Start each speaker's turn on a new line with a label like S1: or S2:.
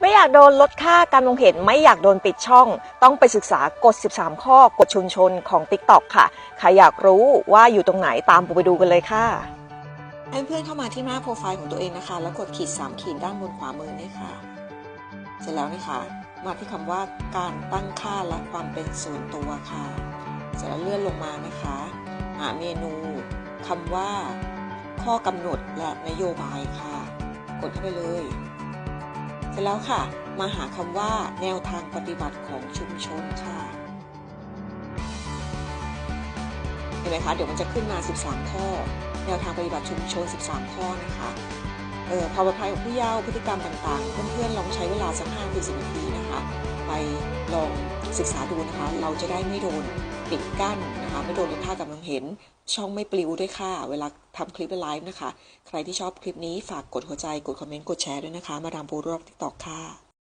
S1: ไม่อยากโดนลดค่าการมองเห็นไม่อยากโดนปิดช่อง ต้องไปศึกษากฎ 13 ข้อกฎชุมชนของ TikTok ค่ะ ใครอยากรู้ว่าอยู่ตรงไหนตามปูไปดูกันเลยค่ะ ให้เพื่อนเข้ามาที่หน้าโปรไฟล์ของตัวเองนะคะ แล้วกดขีด 3 ขีดด้านบนขวามือนี่ค่ะ เสร็จแล้วนะคะ มาที่คำว่าการตั้งค่าและความเป็นส่วนตัวค่ะ เสร็จแล้วเลื่อนลงมานะคะ หาเมนูคำว่า ข้อกำหนดและนโยบายค่ะ กดเข้าไปเลย เสร็จแล้วค่ะ มาหาคำว่าแนวทางปฏิบัติของชุมชนค่ะเห็นไหมคะเดี๋ยวมันจะขึ้นมา 13 ข้อ แนวทางปฏิบัติชุมชน 13 ข้อนะคะเอ่อความปลอดภัยของผู้เยาว์พฤติกรรมต่างๆ เพื่อนๆลองใช้เวลาสัก5ถึง10นาทีนะคะ ไปลองศึกษาดูนะคะ เราจะได้ไม่โดน ปิดกั้นนะคะไม่โดนลดค่ากำลังเห็น ช่องไม่ปลิวด้วยค่ะ เวลาทำคลิปไลฟ์นะคะ ใครที่ชอบคลิปนี้ฝากกดหัวใจ กดคอมเมนต์ กดแชร์ด้วยนะคะ มาดามปูรอบติ๊กตอกค่ะ